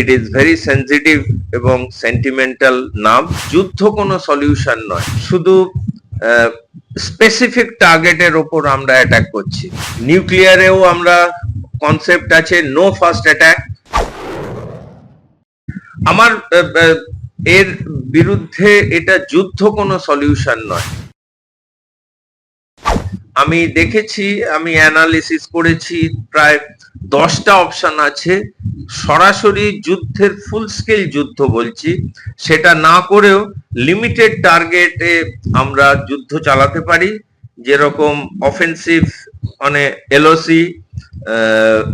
It is very sensitive এবং sentimental নাম। যুদ্ধ কোনো সলিউশন নয়। শুধু স্পেসিফিক টার্গেটের ওপর আমরা অ্যাটাক করছি। নিউক্লিয়ারেও আমরা কনসেপ্ট আছে নো ফার্স্ট অ্যাটাক আমার এর বিরুদ্ধে এটা যুদ্ধ কোনো সলিউশন নয়। আমি দেখেছি, আমি অ্যানালিসিস করেছি, প্রায় দশটা অপশন আছে। সরাসরি যুদ্ধের ফুল স্কেল যুদ্ধ বলছি। সেটা না করেও লিমিটেড টার্গেটে আমরা যুদ্ধ চালাতে পারি। যেরকম অফেন্সিভ মানে এলওসি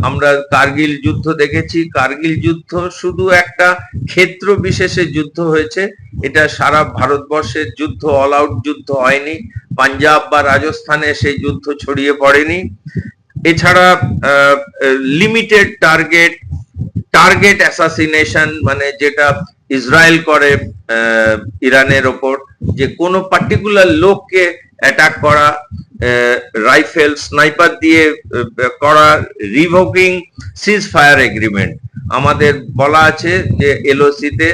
আমরা কার্গিল যুদ্ধ দেখেছি। কার্গিল যুদ্ধ শুধু একটা ক্ষেত্র বিশেষে যুদ্ধ হয়েছে। এটা সারা ভারতবর্ষের যুদ্ধ অল আউট যুদ্ধ হয়নি। পাঞ্জাব বা রাজস্থানে সেই যুদ্ধ ছড়িয়ে পড়েনি। এছাড়া লিমিটেড টার্গেট টার্গেট অ্যাসাসিনেশন মানে যেটা ইসরায়েল করে ইরানের ওপর। যে কোনো পার্টিকুলার লোককে অ্যাটাক করা রাইফেল স্নাইপার দিয়ে করা রিভোকিং সিজ ফায়ার এগ্রিমেন্ট আমাদের বলা আছে যে এলওসিতে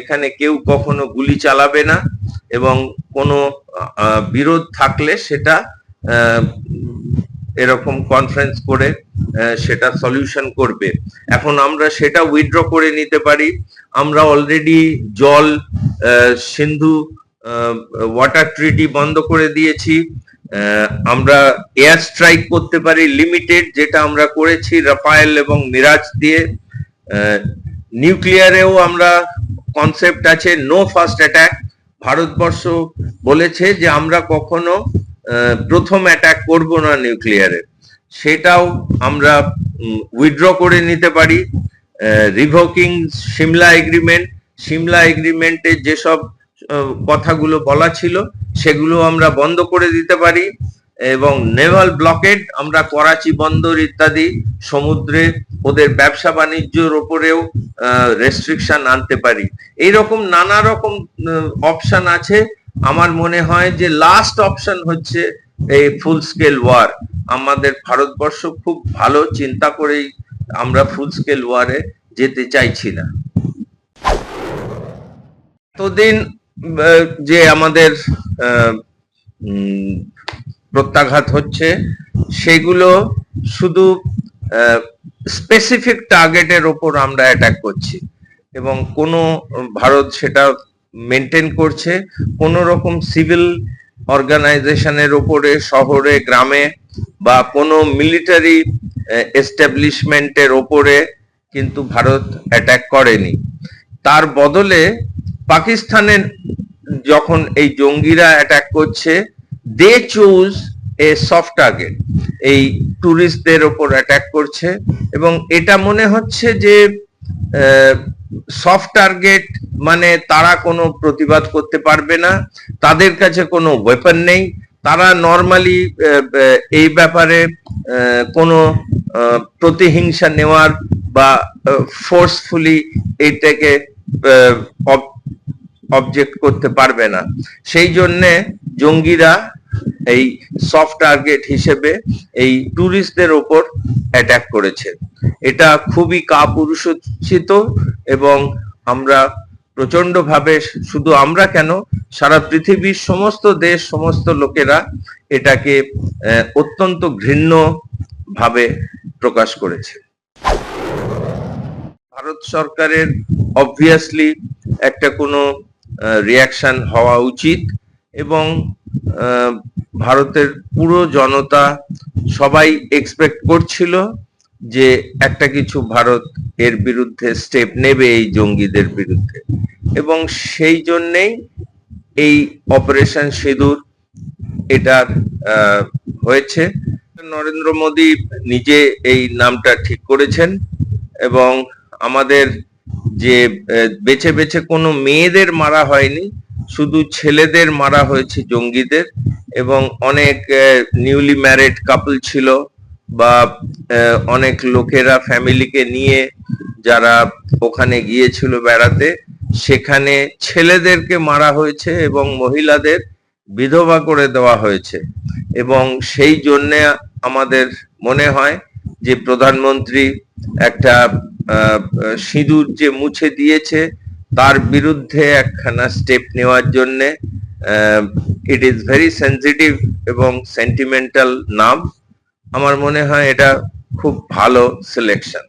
এখানে কেউ কখনো গুলি চালাবে না এবং কোনো বিরোধ থাকলে সেটা এরকম কনফারেন্স করে সেটা সলিউশন করবে। এখন আমরা সেটা উইথড্র করে নিতে পারি। আমরা অলরেডি জল সিন্ধু ওয়াটার ট্রিটি বন্ধ করে দিয়েছি। আমরা এয়ার স্ট্রাইক করতে পারি লিমিটেড যেটা আমরা করেছি রাফায়েল এবং মিরাজ দিয়ে। নিউক্লিয়ারেও আমরা কনসেপ্ট আছে নো ফার্স্ট অ্যাটাক ভারতবর্ষ বলেছে যে আমরা কখনো প্রথম অ্যাটাক করব না নিউক্লিয়ারে সেটাও আমরা উইথড্র করে নিতে পারি। রিভোকিং সিমলা এগ্রিমেন্ট সিমলা এগ্রিমেন্টে যেসব কথাগুলো বলা ছিল সেগুলো আমরা বন্ধ করে দিতে পারি এবং নেভাল ব্লকেড, আমরা করাচি বন্দর ইত্যাদি সমুদ্রে ওদের ব্যবসা বাণিজ্যর ওপরেও রেস্ট্রিকশন আনতে পারি। এইরকম নানা রকম অপশন আছে। আমার মনে হয় যে লাস্ট অপশন হচ্ছে এই ফুল স্কেল ওয়ার আমাদের ভারতবর্ষ খুব ভালো, চিন্তা করেই আমরা ফুল স্কেল ওয়ারে যেতে চাইছি না। এতদিন যে আমাদের প্রত্যাঘাত হচ্ছে, সেগুলো শুধু স্পেসিফিক টার্গেটের ওপর আমরা অ্যাটাক করছি। এবং কোনো ভারত সেটা মেনটেন করছে, কোনো রকম সিভিল অর্গানাইজেশনের ওপরে, শহরে, গ্রামে বা কোনো মিলিটারি এস্টাবলিশমেন্টের ওপরে কিন্তু ভারত অ্যাটাক করেনি। তার বদলে পাকিস্তানের যখন এই জঙ্গিরা অ্যাটাক করছে they choose a soft target এই টুরিস্টদের ওপর অ্যাটাক করছে এবং এটা মনে হচ্ছে যে সফট টার্গেট মানে তারা কোনো প্রতিবাদ করতে পারবে না, তাদের কাছে কোনো ওয়েপন নেই, তারা নর্মালি এই ব্যাপারে কোনো প্রতিহিংসা নেওয়ার বা ফোর্সফুলি এইটাকে অবজেক্ট করতে পারবে না। সেই জন্যে জঙ্গিরা এই সফট টার্গেট হিসেবে এই ট্যুরিস্টদের ওপর অ্যাটাক করেছে। এটা খুবই কাপুরুষোচিত এবং আমরা প্রচণ্ড ভাবে শুধু আমরা কেন, সারা পৃথিবীর সমস্ত দেশ, সমস্ত লোকেরা এটাকে অত্যন্ত ঘৃণ্য ভাবে প্রকাশ করেছে। ভারত সরকারের অবভিয়াসলি একটা কোনো রিয়াকশন হওয়া উচিত এবং ভারতের পুরো জনতা সবাই এক্সপেক্ট করছিল যে একটা কিছু ভারত এর বিরুদ্ধে স্টেপ নেবে এই জঙ্গিদের বিরুদ্ধে। এবং সেই জন্যেই এই অপারেশন সিঁদুর এটার হয়েছে। নরেন্দ্র মোদী নিজে এই নামটা ঠিক করেছেন এবং আমাদের যে বেছে বেছে কোনো মেয়েদের মারা হয়নি, শুধু ছেলেদের মারা হয়েছে জঙ্গিদের এবং অনেক নিউলি ম্যারিড কাপল ছিল বা অনেক লোকেরা ফ্যামিলিকে নিয়ে যারা ওখানে গিয়েছিল বেড়াতে, সেখানে ছেলেদেরকে মারা হয়েছে এবং মহিলাদের বিধবা করে দেওয়া হয়েছে এবং সেই জন্যে আমাদের মনে হয় যে প্রধানমন্ত্রী একটা সিঁদুর যে মুছে দিয়েছে, তার বিরুদ্ধে একখানা স্টেপ নেওয়ার জন্যে ইট ইজ ভেরি সেন্সিটিভ এবং সেন্টিমেন্টাল নাম। আমার মনে হয় এটা খুব ভালো সিলেকশন